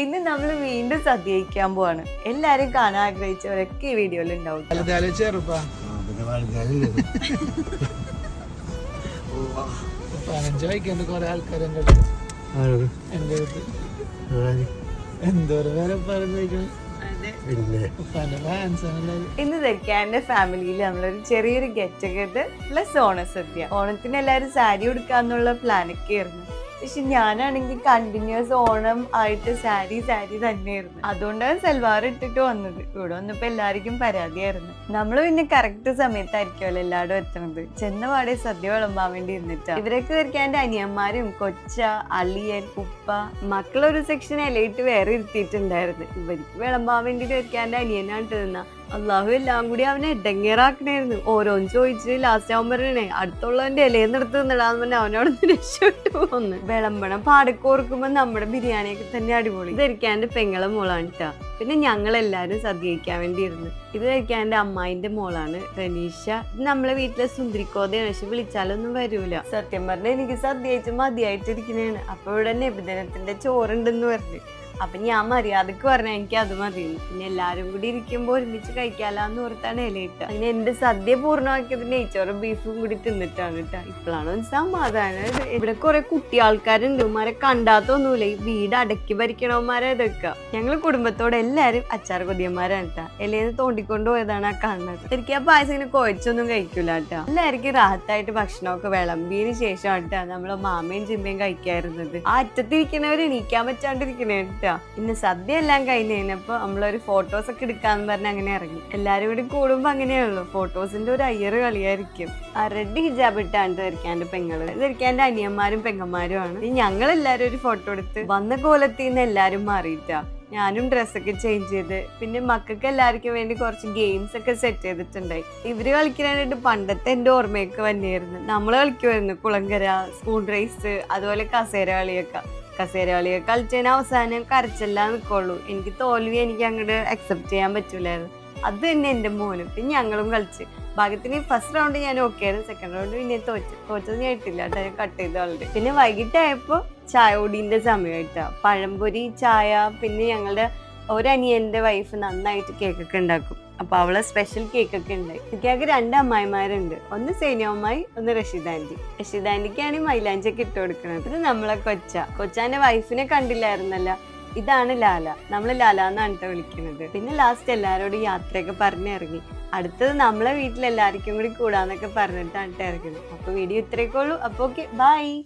ഇന്ന് നമ്മൾ വീണ്ടും സദ്യയിക്കാൻ പോവാണ്. എല്ലാരും കാണാൻ ആഗ്രഹിച്ചവരൊക്കെ ഈ വീഡിയോയിൽ ഉണ്ടാവും ഇന്ന് ധരിക്കാന്റെ ഫാമിലിയിൽ നമ്മളൊരു ചെറിയൊരു ഗെറ്റ് ടുഗദർ പ്ലസ് ഓണസദ്യ. ഓണത്തിന് എല്ലാരും സാരി ഉടുക്കാന്നുള്ള പ്ലാനൊക്കെ ആയിരുന്നു. പക്ഷെ ഞാനാണെങ്കിൽ കണ്ടിന്യൂസ് ഓണം ആയിട്ട് സാരി സാരി തന്നെയായിരുന്നു. അതുകൊണ്ടാണ് സൽവാർ ഇട്ടിട്ട് വന്നത്. ഇവിടെ വന്നപ്പോ എല്ലാവർക്കും പരാതിയായിരുന്നു. നമ്മൾ പിന്നെ കറക്റ്റ് സമയത്തായിരിക്കുമല്ലോ എല്ലാവരും എത്തുന്നത്. ചെന്ന പാടെ സദ്യ വിളമ്പാൻ വേണ്ടി ഇരുന്നിട്ടാ. ഇവരൊക്കെ ധരിക്കാന്റെ അനിയന്മാരും കൊച്ച അളിയൻ ഉപ്പ മക്കളൊരു സെക്ഷൻ ഇലയിട്ട് വേറെ ഇരുത്തിയിട്ടുണ്ടായിരുന്നു. ഇവർക്ക് വിളമ്പാൻ വേണ്ടി എന്റെ അനിയനാണ് നിന്ന അള്ളാഹു എല്ലാം കൂടി അവനെ ഇടങ്ങേറാക്കണായിരുന്നു ഓരോന്ന് ചോദിച്ച് ലാസ്റ്റ് ആവുമ്പോൾ പറയണേ അടുത്തുള്ളവന്റെ ഇലയെന്ന് എടുത്ത് നിന്നിടാന്ന് പറഞ്ഞ അവനോട് രക്ഷപ്പെട്ടു പോന്ന്. വിളമ്പണം പാടക്കോർക്കുമ്പോ നമ്മുടെ ബിരിയാണിയൊക്കെ തന്നെ അടിപൊളി. ധരിക്കാന്റെ പെങ്ങളെ മോളാണ് കേട്ടോ പിന്നെ ഞങ്ങൾ എല്ലാരും സദ്യയിക്കാൻ വേണ്ടി ഇരുന്നു ഇത് ധരിക്കാന്റെ അമ്മായിന്റെ മോളാണ് റനീഷ ഇത് നമ്മളെ വീട്ടിലെ സുന്ദരിക്കോതയാണ് പക്ഷെ വിളിച്ചാലൊന്നും വരൂല. സത്യം പറഞ്ഞ എനിക്ക് സദ്യ കഴിച്ച് മതിയായിട്ടിരിക്കുന്നതാണ് അപ്പൊ ഇവിടെ നബിദിനത്തിന്റെ ചോറുണ്ടെന്ന് പറഞ്ഞു. അപ്പൊ ഞാൻ മര്യാദയ്ക്ക് പറഞ്ഞ എനിക്ക് അത് മതി. പിന്നെ എല്ലാരും കൂടി ഇരിക്കുമ്പോ ഒരുമിച്ച് കഴിക്കാലാന്ന് ഓർത്താണ് ഇലയിട്ട അങ്ങനെ എന്റെ സദ്യ പൂർണമാക്കിയത് നെയ്ച്ചോറും ബീഫും കൂടി തിന്നിട്ടാണ് കേട്ടോ ഇപ്പോഴാണ് സമാധാനം. ഇവിടെ കുറെ കുട്ടി ആൾക്കാരുണ്ട്. ഉമാരെ കണ്ടാത്തൊന്നുമില്ല. ഈ വീട് അടക്കി ഭരിക്കണവന്മാരെ ഇതൊക്കെ. ഞങ്ങൾ കുടുംബത്തോടെ എല്ലാരും അച്ചാർ കൊതിയന്മാരാണ് കേട്ടാ ഇലയിൽ തോണ്ടിക്കൊണ്ട് പോയതാണ് ആ കാണുന്നത്. എനിക്ക് ആ പായസം ഇങ്ങനെ കുഴച്ചൊന്നും കഴിക്കൂല കേട്ടോ എല്ലാവർക്കും റാഹത്തായിട്ട് ഭക്ഷണമൊക്കെ വിളമ്പിയതിന് ശേഷം കേട്ടോ നമ്മളെ മാമയും ചിമ്മയും കഴിക്കാറുള്ളത് ആ അറ്റത്തിരിക്കുന്നവർ എണീക്കാൻ പറ്റാണ്ടിരിക്കണേ കേട്ടാ ഇന്ന് സദ്യ എല്ലാം കഴിഞ്ഞ് കഴിഞ്ഞപ്പോ നമ്മളൊരു ഫോട്ടോസ് ഒക്കെ എടുക്കാന്ന് പറഞ്ഞ് അങ്ങനെ ഇറങ്ങി. എല്ലാരും കൂടി കൂടുമ്പോ അങ്ങനെയുള്ളു. ഫോട്ടോസിന്റെ ഒരു അയ്യറ് കളിയായിരിക്കും. ആ റെഡ് ഹിജാബ് ഇട്ടാണ് ധരിക്കാന്റെ പെങ്ങൾ. ധരിക്കാന്റെ അനിയന്മാരും പെങ്ങന്മാരും ആണ്. ഞങ്ങൾ എല്ലാരും ഒരു ഫോട്ടോ എടുത്ത് വന്ന കോലത്തിൽ നിന്ന് എല്ലാരും മാറിയിട്ടാ. ഞാനും ഡ്രസ്സൊക്കെ ചേഞ്ച് ചെയ്ത് പിന്നെ മക്കൾക്ക് എല്ലാവർക്കും വേണ്ടി കുറച്ച് ഗെയിംസ് ഒക്കെ സെറ്റ് ചെയ്തിട്ടുണ്ടായി. ഇവർ കളിക്കാനായിട്ട് പണ്ടത്തെ എന്റെ ഓർമ്മയൊക്കെ വന്നെയായിരുന്നു. നമ്മൾ കളിക്കുമായിരുന്നു കുളങ്കര സ്പൂൺ റേസ് അതുപോലെ കസേര കളിയൊക്കെ. കസേര കളിയൊക്കെ കളിച്ചതിന് അവസാനം കരച്ചെല്ലാം നിൽക്കുള്ളൂ എനിക്ക് തോൽവി എനിക്ക് അങ്ങോട്ട് അക്സെപ്റ്റ് ചെയ്യാൻ പറ്റൂലായിരുന്നു. അത് തന്നെ എന്റെ മോനും. പിന്നെ ഞങ്ങളും കളിച്ച്. ഭാഗ്യത്തിന് ഫസ്റ്റ് റൗണ്ട് ഞാൻ ഓക്കെ ആയിരുന്നു. സെക്കൻഡ് റൗണ്ട് പിന്നെ തോറ്റു. തോറ്റത് ഞാൻ ഇട്ടില്ല കേട്ടോ. ഞാൻ കട്ട് ചെയ്ത ആളുടെ പിന്നെ വൈകിട്ടായപ്പോൾ ചായ കുടീന്റെ സമയമായിട്ടാ പഴംപൊരി ചായ പിന്നെ ഞങ്ങളുടെ ഒരനിയന്റെ വൈഫ് നന്നായിട്ട് കേക്കൊക്കെ ഉണ്ടാക്കും. അപ്പൊ അവളെ സ്പെഷ്യൽ കേക്കൊക്കെ ഉണ്ട്. കേക്ക് രണ്ട് അമ്മായിമാരുണ്ട്. ഒന്ന് സേനിയ അമ്മായി ഒന്ന് റഷീദ് ആന്റി റഷീദ് ആന്റിക്കാണ് ഈ മൈലാഞ്ചി ഒക്കെ ഇട്ട് കൊടുക്കുന്നത് ഇത് നമ്മളെ കൊച്ച. കൊച്ചാന്റെ വൈഫിനെ കണ്ടില്ലായിരുന്നല്ല. ഇതാണ് ലാല. നമ്മൾ ലാല എന്നാണ് ട്ടോ വിളിക്കുന്നത്. പിന്നെ ലാസ്റ്റ് എല്ലാരോടും യാത്രയൊക്കെ പറഞ്ഞിറങ്ങി. അടുത്തത് നമ്മളെ വീട്ടിൽ എല്ലാവർക്കും കൂടി കൂടാന്നൊക്കെ പറഞ്ഞിട്ടാണ് ട്ടോ ഇറങ്ങുന്നത്. അപ്പൊ വീഡിയോ ഇത്രയൊക്കെ ഉള്ളൂ. അപ്പൊ ഓക്കെ ബൈ